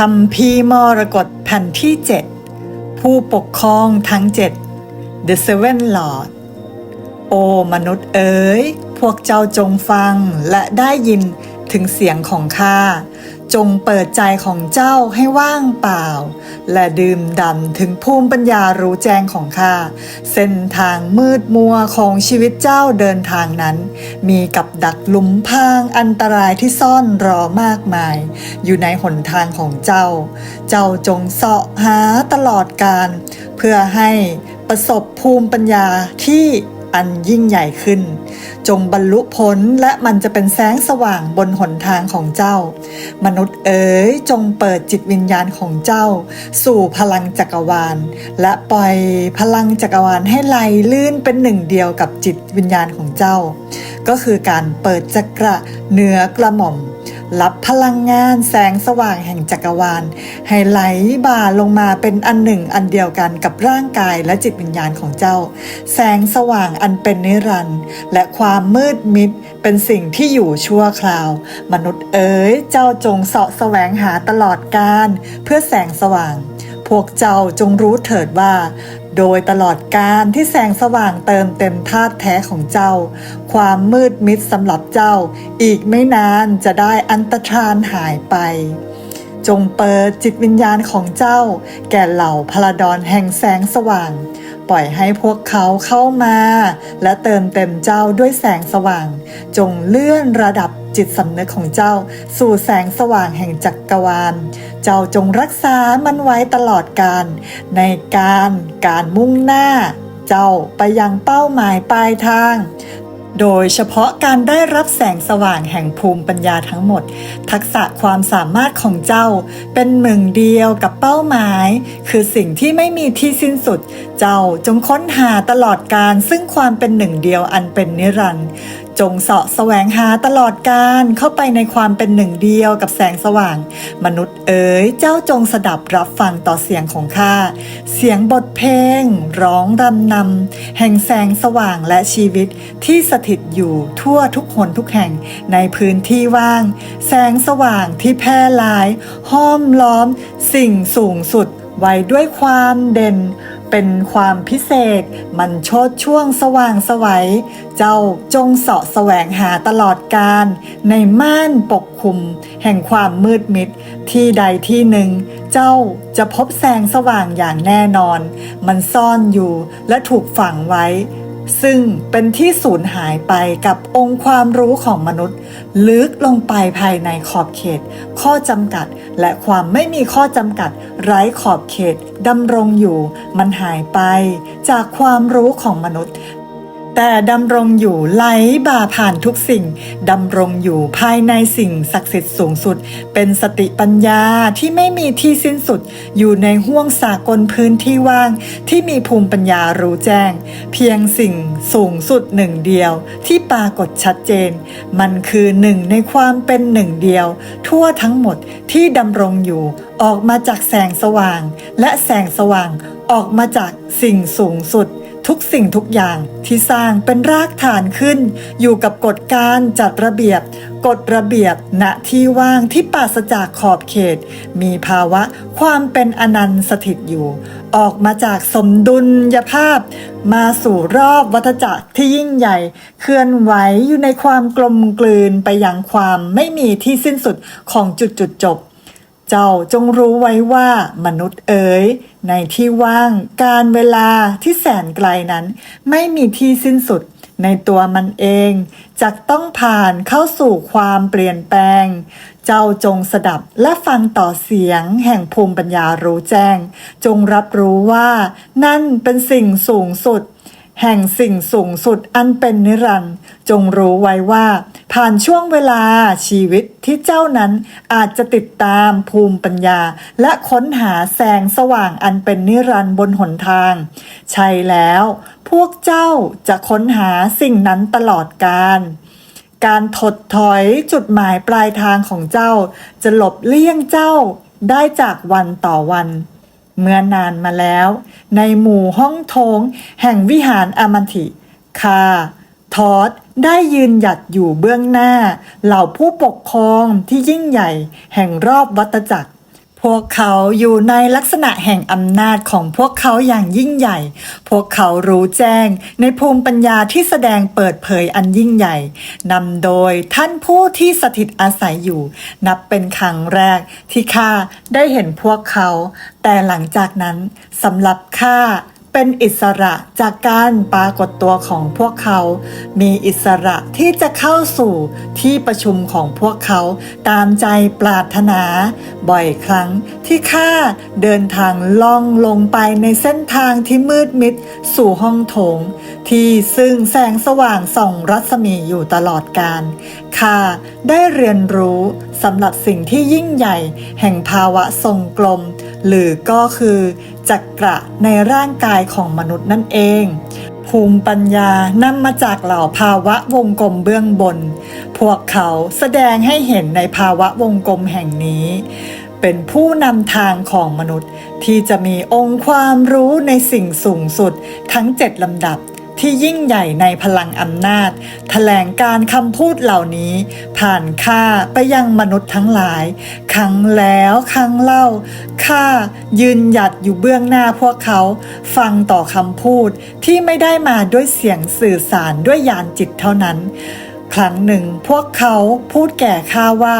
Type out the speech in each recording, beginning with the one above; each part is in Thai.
คำพีร์มรกตแผ่นที่ 7 ผู้ปกครองทั้ง 7 The Seven Lord โอมนุษย์เอ๋ย พวกเจ้าจงฟังและได้ยินถึงเสียงของข้า จงเปิดใจของเจ้าให้ว่างเปล่า และดื่มด่ำถึงภูมิปัญญารู้แจ้งของข้า เส้นทางมืดมัวของชีวิตเจ้าเดินทางนั้น มีกับดักหลุมพรางอันตรายที่ซ่อนรอมากมาย อยู่ในหนทางของเจ้า เจ้าจงเสาะหาตลอดการ เพื่อให้ประสบภูมิปัญญาที่ อันยิ่งใหญ่ขึ้น จงบรรลุผลและมันจะเป็นแสงสว่างบนหนทางของเจ้า มนุษย์เอ๋ยจงเปิดจิตวิญญาณของเจ้า สู่พลังจักรวาล และปล่อยพลังจักรวาลให้ไหลลื่นเป็นหนึ่งเดียวกับจิตวิญญาณของเจ้า ก็คือการเปิดจักระเหนือกระหม่อม รับพลังงานแสงสว่างแห่งจักรวาล ให้ไหลบ่าลงมาเป็นอันหนึ่งอันเดียวกันกับร่างกายและจิตวิญญาณของเจ้า แสงสว่างอันเป็นนิรันดร์และความมืดมิดเป็นสิ่งที่อยู่ชั่วคราว มนุษย์เอ๋ยเจ้าจงเสาะแสวงหาตลอดการ เพื่อแสงสว่าง พวกเจ้าจงรู้เถิดว่า โดยตลอดการที่แสงสว่างเติมเต็มธาตุแท้ของเจ้า ความมืดมิดสำหรับเจ้า อีกไม่นานจะได้อันตรธานหายไป จงเปิดจิตวิญญาณของเจ้า แก่เหล่าพลดอนแห่งแสงสว่าง ปล่อยให้พวกเขาเข้ามา และเติมเต็มเจ้าด้วยแสงสว่าง จงเลื่อนระดับ จิตสำนึกของเจ้า สู่แสงสว่างแห่งจักรวาล เจ้าจงรักษามันไว้ตลอดการ ในการการมุ่งหน้า เจ้าไปยังเป้าหมายปลายทาง โดยเฉพาะการได้รับแสงสว่างแห่งภูมิปัญญาทั้งหมด ทักษะความสามารถของเจ้า เป็นหนึ่งเดียวกับเป้าหมาย คือสิ่งที่ไม่มีที่สิ้นสุด เจ้าจงค้นหาตลอดการซึ่งความเป็นหนึ่งเดียวอันเป็นนิรันดร์ จงเสาะแสวงหาตลอดการเข้าไปในความเป็นหนึ่งเดียวกับแสงสว่าง มนุษย์เอ๋ยเจ้าจงสดับรับฟังต่อเสียงของข้า เสียงบทเพลง ร้องรำนำแห่งแสงสว่างและชีวิตที่สถิตอยู่ทั่วทุกหนทุกแห่งในพื้นที่ว่าง แสงสว่างที่แพร่หลาย ห้อมล้อม สิ่งสูงสุดไว้ด้วยความเด่น เป็นความพิเศษ มันโชดช่วงสว่างสวัย เจ้าจงเสาะแสวงหาตลอดการ ในม่านปกคลุม แห่งความมืดมิด ที่ใดที่หนึ่ง เจ้าจะพบแสงสว่างอย่างแน่นอน มันซ่อนอยู่และถูกฝังไว้ ซึ่งเป็นที่สูญหายไปกับองค์ความรู้ของมนุษย์ ลึกลงไปภายในขอบเขต ข้อจำกัด และความไม่มีข้อจำกัด ไร้ขอบเขตดำรงอยู่ มันหายไป จากความรู้ของมนุษย์ แต่ดำรงอยู่ไหลบ่าผ่านทุกสิ่ง ดำรงอยู่ภายในสิ่งศักดิ์สิทธิ์สูงสุด เป็นสติปัญญาที่ไม่มีที่สิ้นสุด อยู่ในห้วงสากลพื้นที่ว่าง ที่มีภูมิปัญญารู้แจ้ง เพียงสิ่งสูงสุดหนึ่งเดียว ที่ปรากฏชัดเจน มันคือหนึ่งในความเป็นหนึ่งเดียว ทั่วทั้งหมดที่ดำรงอยู่ออกมาจากแสงสว่าง และแสงสว่างออกมาจากสิ่งสูงสุด ทุกสิ่งทุกอย่างที่สร้างเป็นรากฐานขึ้น อยู่กับกฎการจัดระเบียบ กฎระเบียบณที่ว่างที่ปราศจากขอบเขต มีภาวะความเป็นอนันต์สถิตอยู่ ออกมาจากสมดุลยภาพ มาสู่รอบวัฏจักรที่ยิ่งใหญ่ เคลื่อนไหวอยู่ในความกลมกลืนไปยังความไม่มีที่สิ้นสุดของจุดจุดจบ เจ้าจงรู้ไว้ว่ามนุษย์เอ๋ยในที่ว่างการเวลาที่แสนไกลนั้น ไม่มีที่สิ้นสุดในตัวมันเองจะต้องผ่านเข้าสู่ความเปลี่ยนแปลง เจ้าจงสดับและฟังต่อเสียงแห่งภูมิปัญญารู้แจ้ง จงรับรู้ว่านั่นเป็นสิ่งสูงสุด แห่งสิ่งสูงสุดอันเป็นนิรันดร์จงรู้ไว้ว่า ผ่านช่วงเวลาชีวิตที่เจ้านั้นอาจจะติดตามภูมิปัญญา และค้นหาแสงสว่างอันเป็นนิรันดร์บนหนทาง ใช่แล้ว พวกเจ้าจะค้นหาสิ่งนั้นตลอดกาลการถดถอยจุดหมายปลายทางของเจ้า จะหลบเลี่ยงเจ้าได้จากวันต่อวัน เมื่อนานมาแล้ว ในหมู่ห้องโถง แห่งวิหารอมันติคาทอดได้ยืนหยัดอยู่เบื้องหน้า เหล่าผู้ปกครองที่ยิ่งใหญ่แห่งรอบวัตจักร พวกเขาอยู่ในลักษณะแห่งอำนาจของพวกเขาอย่างยิ่งใหญ่ พวกเขารู้แจ้งในภูมิปัญญาที่แสดงเปิดเผยอันยิ่งใหญ่ นำโดยท่านผู้ที่สถิตอาศัยอยู่ นับเป็นครั้งแรกที่ข้าได้เห็นพวกเขา แต่หลังจากนั้นสำหรับข้า เป็นอิสระจากการปรากฏตัวของพวกเขา มีอิสระที่จะเข้าสู่ที่ประชุมของพวกเขาตามใจปรารถนา บ่อยครั้งที่ข้าเดินทางล่องลงไปในเส้นทางที่มืดมิดสู่ห้องโถง ที่ซึ่งแสงสว่างส่องรัศมีอยู่ตลอดการข้าได้เรียนรู้สำหรับสิ่งที่ยิ่งใหญ่แห่งภาวะทรงกลม หรือก็คือจักระในร่างกายของมนุษย์นั่นเอง ภูมิปัญญานำมาจากเหล่าภาวะวงกลมเบื้องบน พวกเขาแสดงให้เห็นในภาวะวงกลมแห่งนี้ เป็นผู้นำทางของมนุษย์ที่จะมีองค์ความรู้ในสิ่งสูงสุดทั้งเจ็ดลำดับ ที่ยิ่งใหญ่ในพลังอำนาจแถลงการคำพูดเหล่านี้ ผ่านข้าไปยังมนุษย์ทั้งหลาย ครั้งแล้วครั้งเล่าข้ายืนหยัดอยู่เบื้องหน้าพวกเขา ฟังต่อคำพูดที่ไม่ได้มาด้วยเสียงสื่อสารด้วยยานจิตเท่านั้น ครั้งหนึ่งพวกเขาพูดแก่ข้าว่า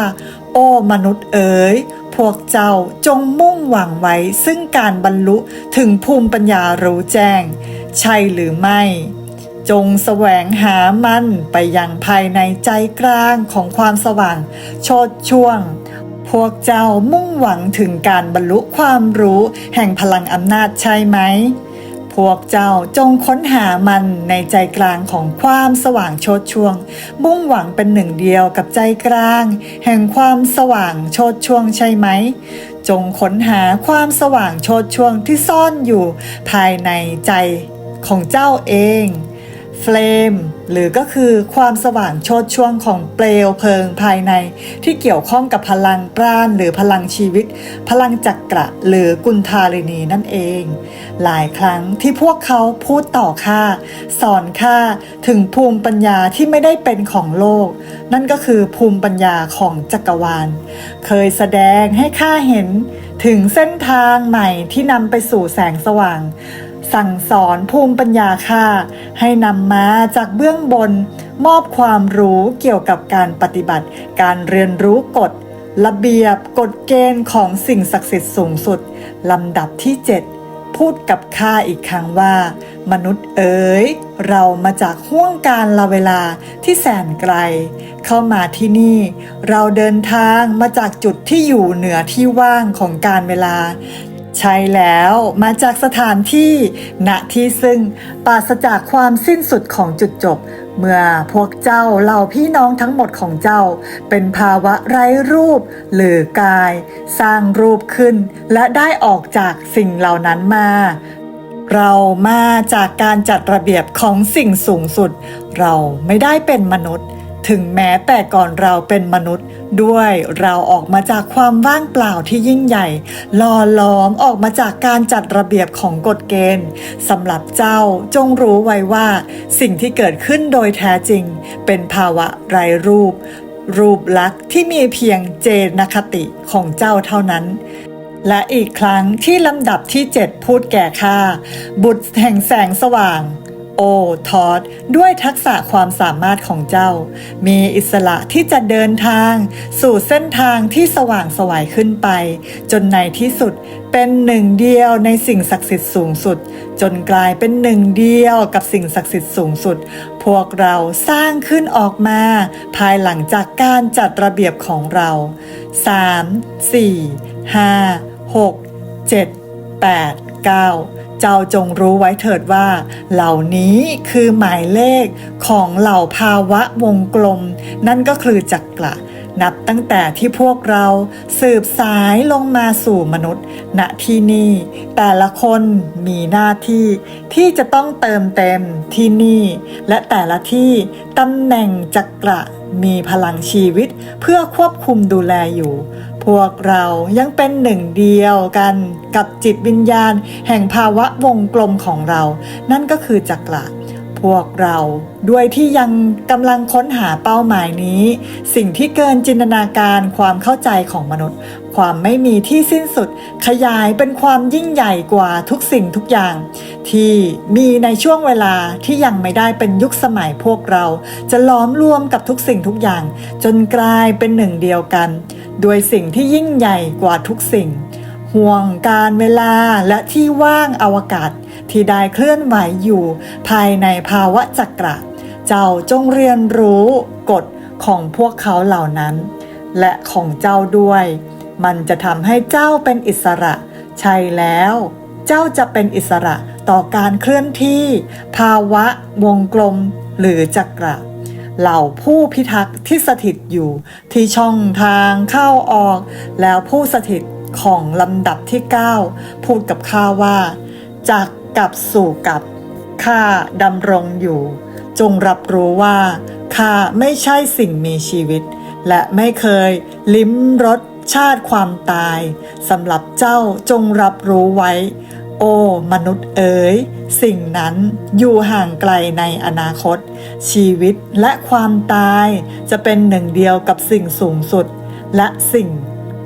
โอ้มนุษย์เอ๋ย พวกเจ้าจงมุ่งหวังไว้ซึ่งการบรรลุถึงภูมิปัญญารู้แจ้ง ใช่หรือไม่ จงแสวงหามันไปยังภายในใจกลางของความสว่างโชดช่วง พวกเจ้ามุ่งหวังถึงการบรรลุความรู้แห่งพลังอำนาจใช่ไหม พวกเจ้าจงค้นหามันในใจกลางของความสว่างโชดช่วง มุ่งหวังเป็นหนึ่งเดียวกับใจกลาง แห่งความสว่างโชดช่วงใช่ไหม จงค้นหาความสว่างโชดช่วงที่ซ่อนอยู่ ภายในใจของเจ้าเอง เฟลม หรือก็คือความสว่างโชดช่วงของเปลวเพลิงภายใน ที่เกี่ยวข้องกับพลังปราณหรือพลังชีวิต พลังจักระหรือกุนทารินีนั่นเอง หลายครั้งที่พวกเขาพูดต่อข้าสอนข้าถึงภูมิปัญญาที่ไม่ได้เป็นของโลก นั่นก็คือภูมิปัญญาของจักรวาล เคยแสดงให้ข้าเห็นถึงเส้นทางใหม่ที่นำไปสู่แสงสว่าง สั่งสอนภูมิปัญญาค่า ให้นำมาจากเบื้องบน มอบความรู้เกี่ยวกับการปฏิบัติ การเรียนรู้กฎ ระเบียบกฎเกณฑ์ของสิ่งศักดิ์สิทธิ์สูงสุด ลำดับที่ 7 พูดกับข้าอีกครั้งว่า มนุษย์เอ๋ย เรามาจากห่วงการละเวลาที่แสนไกล เข้ามาที่นี่ เราเดินทางมาจากจุดที่อยู่เหนือที่ว่างของการเวลา ใช่แล้วมาจากสถานที่ณที่ซึ่งปราศจากความสิ้นสุดของจุดจบ เมื่อพวกเจ้าเหล่าพี่น้องทั้งหมดของเจ้า เป็นภาวะไร้รูปหรือกาย สร้างรูปขึ้น และได้ออกจากสิ่งเหล่านั้นมา เรามาจากการจัดระเบียบของสิ่งสูงสุด เราไม่ได้เป็นมนุษย์ ถึงแม้แต่ก่อนเราเป็นมนุษย์ ด้วยเราออกมาจากความว่างเปล่าที่ยิ่งใหญ่หล่อหลอมออกมาจากการจัดระเบียบของกฎเกณฑ์สำหรับเจ้าจงรู้ไว้ว่า สิ่งที่เกิดขึ้นโดยแท้จริง เป็นภาวะไร้รูป รูปลักษณ์ที่มีเพียงเจนคติของเจ้าเท่านั้นและอีกครั้งที่ลำดับที่ 7 พูดแก่ข้าบุตรแห่งแสงสว่าง โอทอดด้วยทักษะความสามารถของเจ้า มีอิสระที่จะเดินทาง สู่เส้นทางที่สว่างสวายขึ้นไป จนในที่สุดเป็นหนึ่งเดียวในสิ่งศักดิ์สิทธิ์สูงสุด จนกลายเป็นหนึ่งเดียวกับสิ่งศักดิ์สิทธิ์สูงสุด พวกเราสร้างขึ้นออกมา ภายหลังจากการจัดระเบียบของเรา 3 4 5 6 7 8 9 เจ้าจงรู้ไว้เถิดว่า เหล่านี้คือหมายเลขของเหล่าภาวะวงกลม นั่นก็คือจักระนับตั้งแต่ที่พวกเราสืบสายลงมาสู่มนุษย์ ณที่นี่ แต่ละคนมีหน้าที่ที่จะต้องเติมเต็มที่นี่ และแต่ละที่ตำแหน่งจักระมีพลังชีวิตเพื่อควบคุมดูแลอยู่ พวกเรายังเป็นหนึ่งเดียวกันกับจิตวิญญาณ แห่งภาวะวงกลมของเรา นั่นก็คือจักระ พวกเราด้วยที่ยังกำลังค้นหาเป้าหมายนี้ สิ่งที่เกินจินตนาการความเข้าใจของมนุษย์ ความไม่มีที่สิ้นสุด ขยายเป็นความยิ่งใหญ่กว่าทุกสิ่งทุกอย่าง ที่มีในช่วงเวลาที่ยังไม่ได้เป็นยุคสมัยพวกเรา จะล้อมรวมกับทุกสิ่งทุกอย่าง จนกลายเป็นหนึ่งเดียวกันโดยสิ่งที่ยิ่งใหญ่กว่าทุกสิ่งห่วงการเวลาและที่ว่างอวกาศ ที่ได้เคลื่อนไหวอยู่ ภายในภาวะจักระ เจ้าจงเรียนรู้กฎของพวกเขาเหล่านั้น และของเจ้าด้วย มันจะทำให้เจ้าเป็นอิสระ ใช่แล้ว เจ้าจะเป็นอิสระต่อการเคลื่อนที่ ภาวะวงกลมหรือจักระเหล่าผู้พิทักษ์ที่สถิตอยู่ที่ช่องทางเข้าออก แล้วผู้สถิตของลำดับที่ 9 พูดกับข้าว่าจาก กลับสู่กับข้าดำรงอยู่ จงรับรู้ว่าข้าไม่ใช่สิ่งมีชีวิต และไม่เคยลิ้มรสชาติความตายสำหรับเจ้าจงรับรู้ไว้ โอ้มนุษย์เอ๋ยสิ่งนั้นอยู่ห่างไกลในอนาคต ชีวิตและความตายจะเป็นหนึ่งเดียวกับสิ่งสูงสุด และสิ่ง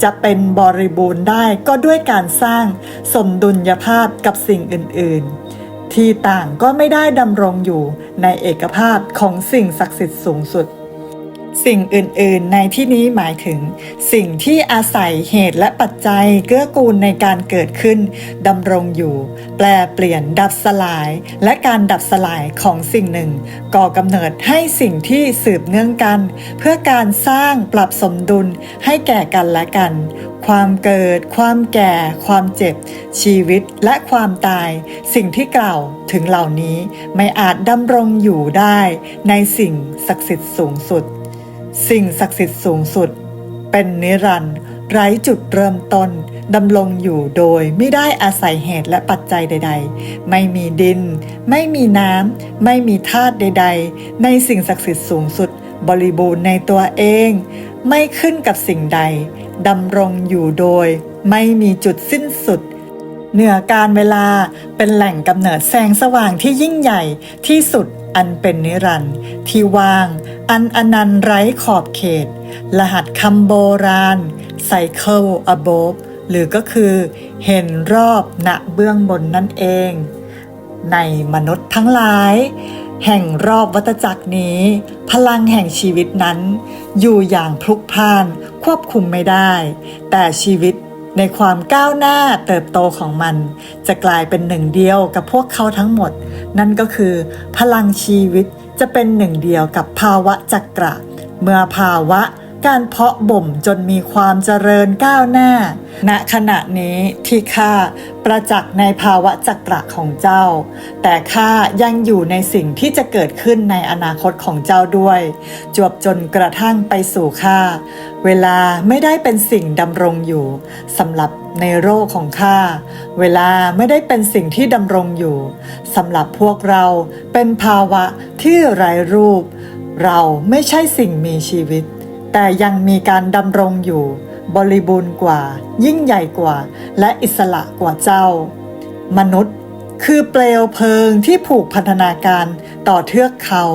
จะเป็นบริบูรณ์ได้ก็ด้วยการสร้างสมดุลยภาพกับสิ่งอื่น ๆ ที่ต่างก็ไม่ได้ดำรงอยู่ในเอกภาพของสิ่งศักดิ์สิทธิ์สูงสุด สิ่งอื่น ๆ ในที่นี้หมายถึง สิ่งที่อาศัยเหตุและปัจจัยเกื้อกูลในการเกิดขึ้นดำรงอยู่ แปลเปลี่ยนดับสลาย และการดับสลายของสิ่งหนึ่ง ก่อกำเนิดให้สิ่งที่สืบเนื่องกัน เพื่อการสร้างปรับสมดุลให้แก่กันและกัน ความเกิด ความแก่ ความเจ็บ ชีวิตและความตาย สิ่งที่กล่าวถึงเหล่านี้ไม่อาจดำรงอยู่ได้ ในสิ่งศักดิ์สิทธิ์สูงสุด สิ่งศักดิ์สิทธิ์สูงสุด เป็นนิรันดร์ไร้จุดเริ่มต้นดำรงอยู่โดยไม่ได้อาศัยเหตุและปัจจัยใด ๆ ไม่มีดิน ไม่มีน้ำ ไม่มีธาตุใด ๆ ในสิ่งศักดิ์สิทธิ์สูงสุด บริบูรณ์ในตัวเอง ไม่ขึ้นกับสิ่งใดดำรงอยู่โดย ไม่มีจุดสิ้นสุด เหนือการเวลาเป็นแหล่งกำเนิดแสงสว่างที่ยิ่งใหญ่ที่สุดอันเป็นนิรันดร์ที่ว่าง อันอนันต์ไร้ขอบเขต รหัสคำโบราณ Cycle above หรือก็คือ เห็นรอบณเบื้องบนนั่นเอง ในมนุษย์ทั้งหลาย แห่งรอบวัฏจักรนี้ พลังแห่งชีวิตนั้น อยู่อย่างพลุกพล่านควบคุมไม่ได้ แต่ชีวิตในความก้าวหน้าเติบโตของมัน จะกลายเป็นหนึ่งเดียวกับพวกเขาทั้งหมด นั่นก็คือ พลังชีวิต จะเป็นหนึ่งเดียวกับภาวะจักระ เมื่อภาวะ การเพาะบ่มจนมีความเจริญก้าวหน้า ณขณะนี้ที่ข้าประจักษ์ในภาวะจักระของเจ้า แต่ข้ายังอยู่ในสิ่งที่จะเกิดขึ้นในอนาคตของเจ้าด้วย จวบจนกระทั่งไปสู่ข้าเวลาไม่ได้เป็นสิ่งดำรงอยู่สำหรับในโรคของข้าเวลาไม่ได้เป็นสิ่งที่ดำรงอยู่สำหรับพวกเราเป็นภาวะที่ไร้รูป เราไม่ใช่สิ่งมีชีวิต แต่ยังมีการดำรงอยู่ บริบูรณ์กว่า ยิ่งใหญ่กว่า และอิสระกว่าเจ้า มนุษย์คือเปลวเพลิงที่ผูกพันธนาการต่อเทือกเขา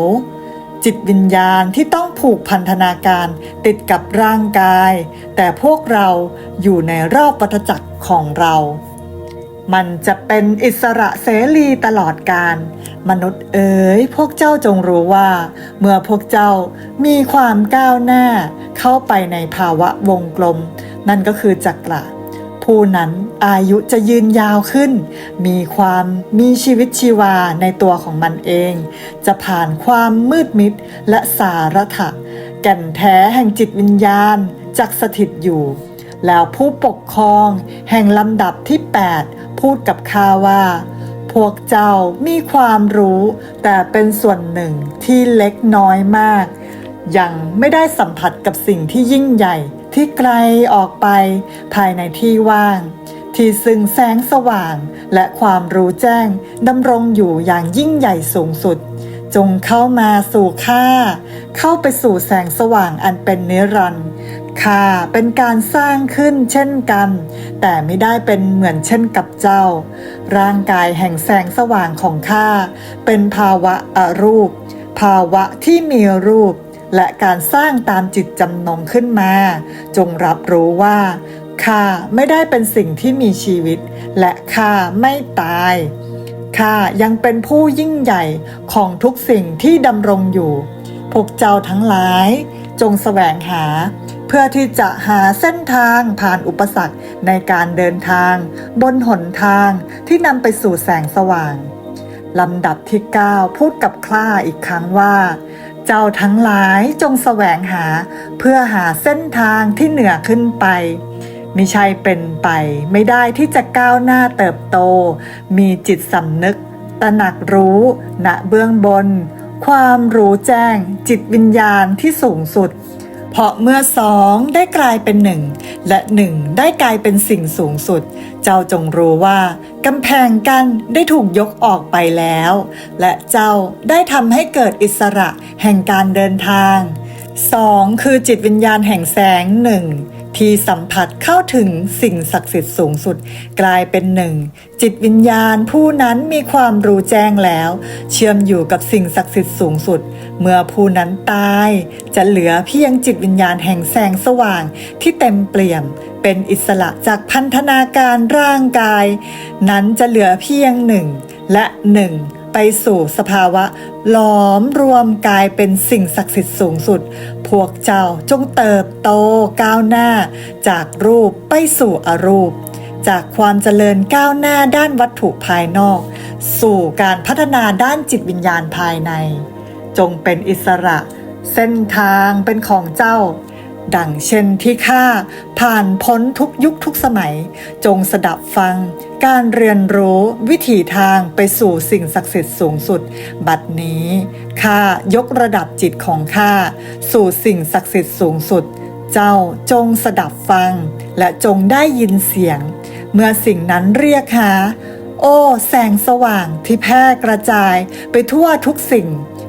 จิตวิญญาณที่ต้องผูกพันธนาการติดกับร่างกาย แต่พวกเราอยู่ในรอบวัฏจักรของเรา มันจะเป็นอิสระเสรีตลอดการ มนุษย์เอ๋ยพวกเจ้าจงรู้ว่า เมื่อพวกเจ้ามีความก้าวหน้า เข้าไปในภาวะวงกลม นั่นก็คือจักระผู้นั้นอายุจะยืนยาวขึ้น มีความมีชีวิตชีวาในตัวของมันเอง จะผ่านความมืดมิดและสารถะ แก่นแท้แห่งจิตวิญญาณจักสถิตอยู่ แล้วผู้ปกครองแห่งลำดับที่ 8 พูดกับข้าว่า พวกเจ้ามีความรู้ แต่เป็นส่วนหนึ่งที่เล็กน้อยมาก ยังไม่ได้สัมผัสกับสิ่งที่ยิ่งใหญ่ที่ไกลออกไป ภายในที่ว่าง ที่ซึ่งแสงสว่างและความรู้แจ้งดำรงอยู่อย่างยิ่งใหญ่สูงสุด จงเข้ามาสู่ข้าเข้าไปสู่แสงสว่างอันเป็นนิรันดร์ ข้าเป็นการสร้างขึ้นเช่นกัน แต่ไม่ได้เป็นเหมือนเช่นกับเจ้า ร่างกายแห่งแสงสว่างของข้า เป็นภาวะอรูป ภาวะที่มีรูป และการสร้างตามจิตจำนงขึ้นมา จงรับรู้ว่าข้าไม่ได้เป็นสิ่งที่มีชีวิต และข้าไม่ตายข้ายังเป็นผู้ยิ่งใหญ่ของทุกสิ่งที่ดำรงอยู่ พวกเจ้าทั้งหลาย จงแสวงหา เพื่อที่จะหาเส้นทางผ่านอุปสรรคในการเดินทาง บนหนทางที่นำไปสู่แสงสว่างลำดับที่ 9 พูดกับคล้าอีกครั้งว่า เจ้าทั้งหลายจงแสวงหา เพื่อหาเส้นทางที่เหนือขึ้นไปมิใช่เป็นไปไม่ได้ที่จะก้าวหน้าเติบโต มีจิตสำนึกตระหนักรู้ณเบื้องบน ความรู้แจ้งจิตวิญญาณที่สูงสุด เพราะเมื่อสองได้กลายเป็นหนึ่งและหนึ่งได้กลายเป็นสิ่งสูงสุด เจ้าจงรู้ว่ากำแพงกันได้ถูกยกออกไปแล้ว และเจ้าได้ทำให้เกิดอิสระแห่งการเดินทาง 2. คือจิตวิญญาณแห่งแสงหนึ่งที่สัมผัสเข้าถึงสิ่งศักดิ์สิทธิ์สูงสุดกลายเป็นหนึ่ง จิตวิญญาณผู้นั้นมีความรู้แจ้งแล้ว เชื่อมอยู่กับสิ่งศักดิ์สิทธิ์สูงสุด เมื่อผู้นั้นตาย จะเหลือเพียงจิตวิญญาณแห่งแสงสว่างที่เต็มเปี่ยม เป็นอิสระจากพันธนาการร่างกาย นั้นจะเหลือเพียงหนึ่งและหนึ่ง ไปสู่สภาวะ หลอมรวมกายเป็นสิ่งศักดิ์สิทธิ์สูงสุด พวกเจ้าจงเติบโตก้าวหน้า จากรูปไปสู่อรูป จากความเจริญก้าวหน้าด้านวัตถุภายนอก สู่การพัฒนาด้านจิตวิญญาณภายใน จงเป็นอิสระ เส้นทางเป็นของเจ้าดังเช่นที่ข้าผ่านพ้นทุกยุคทุกสมัย จงสดับฟัง การเรียนรู้วิถีทางไปสู่สิ่งศักดิ์สิทธิ์สูงสุด บัดนี้ข้ายกระดับจิตของข้าสู่สิ่งศักดิ์สิทธิ์สูงสุด เจ้าจงสดับฟัง และจงได้ยินเสียง เมื่อสิ่งนั้นเรียกหา โอ้ แสงสว่างที่แพร่กระจายไปทั่วทุกสิ่ง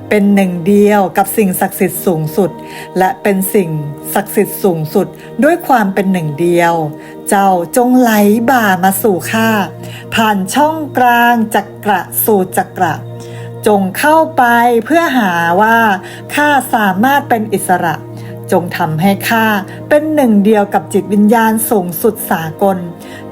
เป็นหนึ่งเดียวกับสิ่งศักดิ์สิทธิ์สูงสุด และเป็นสิ่งศักดิ์สิทธิ์สูงสุดด้วยความเป็นหนึ่งเดียว เจ้าจงไหลบ่ามาสู่ข้าผ่านช่องกลางจักระสู่จักระ จงเข้าไปเพื่อหาว่าข้าสามารถเป็นอิสระ จงทำให้ข้าเป็นหนึ่งเดียวกับจิตวิญญาณสูงสุดสากล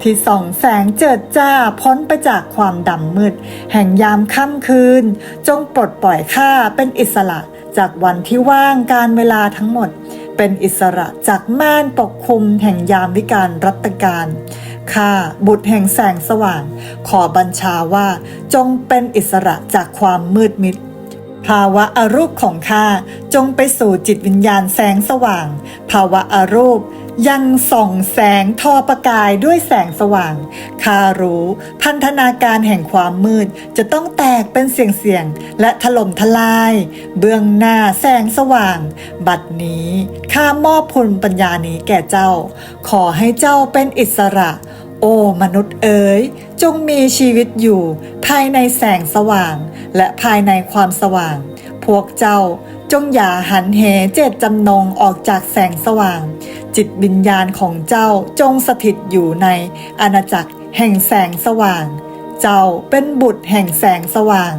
ที่ส่องแสงเจิดจ้าพ้นไปจากความดำมืด แห่งยามค่ำคืน จงปลดปล่อยข้าเป็นอิสระจากวันที่ว่างการเวลาทั้งหมด เป็นอิสระจากม่านปกคลุมแห่งยามวิการรัตการข้าบุตรแห่งแสงสว่าง ขอบัญชาว่าจงเป็นอิสระจากความมืดมิด ภาวะอรูปของข้าจงไปสู่จิตวิญญาณแสงสว่าง ภาวะอรูปยังส่องแสงทอประกายด้วยแสงสว่างข้ารู้ พันธนาการแห่งความมืดจะต้องแตกเป็นเสียงๆ และถล่มทลาย เบื้องหน้าแสงสว่าง บัดนี้ข้ามอบพลปัญญานี้แก่เจ้า ขอให้เจ้าเป็นอิสระ โอ้มนุษย์เอ๋ยจงมีชีวิตอยู่ ภายในแสงสว่าง และภายในความสว่าง พวกเจ้าจงอย่าหันเหเจตจำนงออกจากแสงสว่าง จิตวิญญาณของเจ้าจงสถิตอยู่ในอาณาจักรแห่งแสงสว่าง เจ้าเป็นบุตรแห่งแสงสว่าง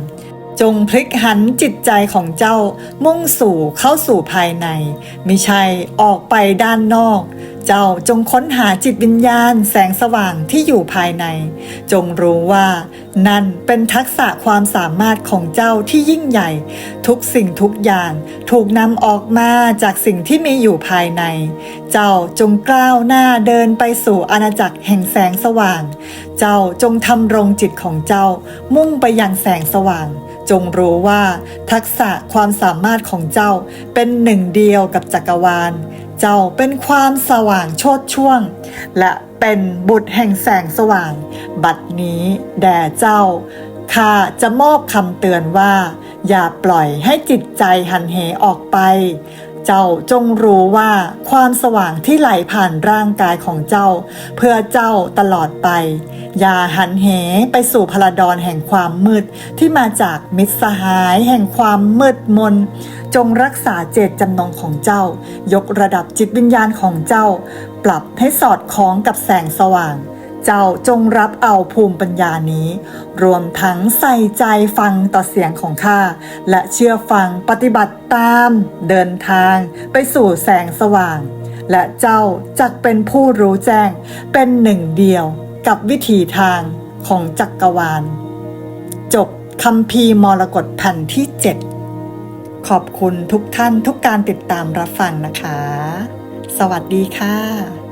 จงพลิกหันจิตใจของเจ้ามุ่งสู่เข้าสู่ภายในมิใช่ออกไปด้านนอก เจ้าจงค้นหาจิตวิญญาณ แสงสว่างที่อยู่ภายใน จงรู้ว่า นั่นเป็นทักษะความสามารถของเจ้าที่ยิ่งใหญ่ ทุกสิ่งทุกอย่างถูกนำออกมาจากสิ่งที่มีอยู่ภายใน เจ้าจงก้าวหน้าเดินไปสู่อาณาจักรแห่งแสงสว่าง เจ้าจงทำรงจิตของเจ้า มุ่งไปยังแสงสว่างจงรู้ว่า ทักษะความสามารถของเจ้าเป็นหนึ่งเดียวกับจักรวาล เจ้าเป็นความสว่างโชดช่วง และเป็นบุตรแห่งแสงสว่าง บัดนี้แด่เจ้าข้าจะมอบคำเตือนว่า อย่าปล่อยให้จิตใจหันเหออกไป เจ้าจงรู้ว่าความสว่างที่ไหลผ่านร่างกายของเจ้า เพื่อเจ้าตลอดไป อย่าหันเหไปสู่พลดอนแห่งความมืดที่มาจากมิตรสหายแห่งความมืดมน จงรักษาเจตจำนงของเจ้า ยกระดับจิตวิญญาณของเจ้า ปรับให้สอดคล้องกับแสงสว่าง เจ้าจงรับเอาภูมิปัญญานี้ รวมทั้งใส่ใจฟังต่อเสียงของข้า และเชื่อฟังปฏิบัติตาม เดินทางไปสู่แสงสว่าง และเจ้าจักเป็นผู้รู้แจ้ง เป็นหนึ่งเดียวกับวิถีทางของจักรวาล จบคำพีร์มรกตแผ่นที่7 ขอบคุณทุกท่านทุกการติดตามรับฟังนะคะ สวัสดีค่ะ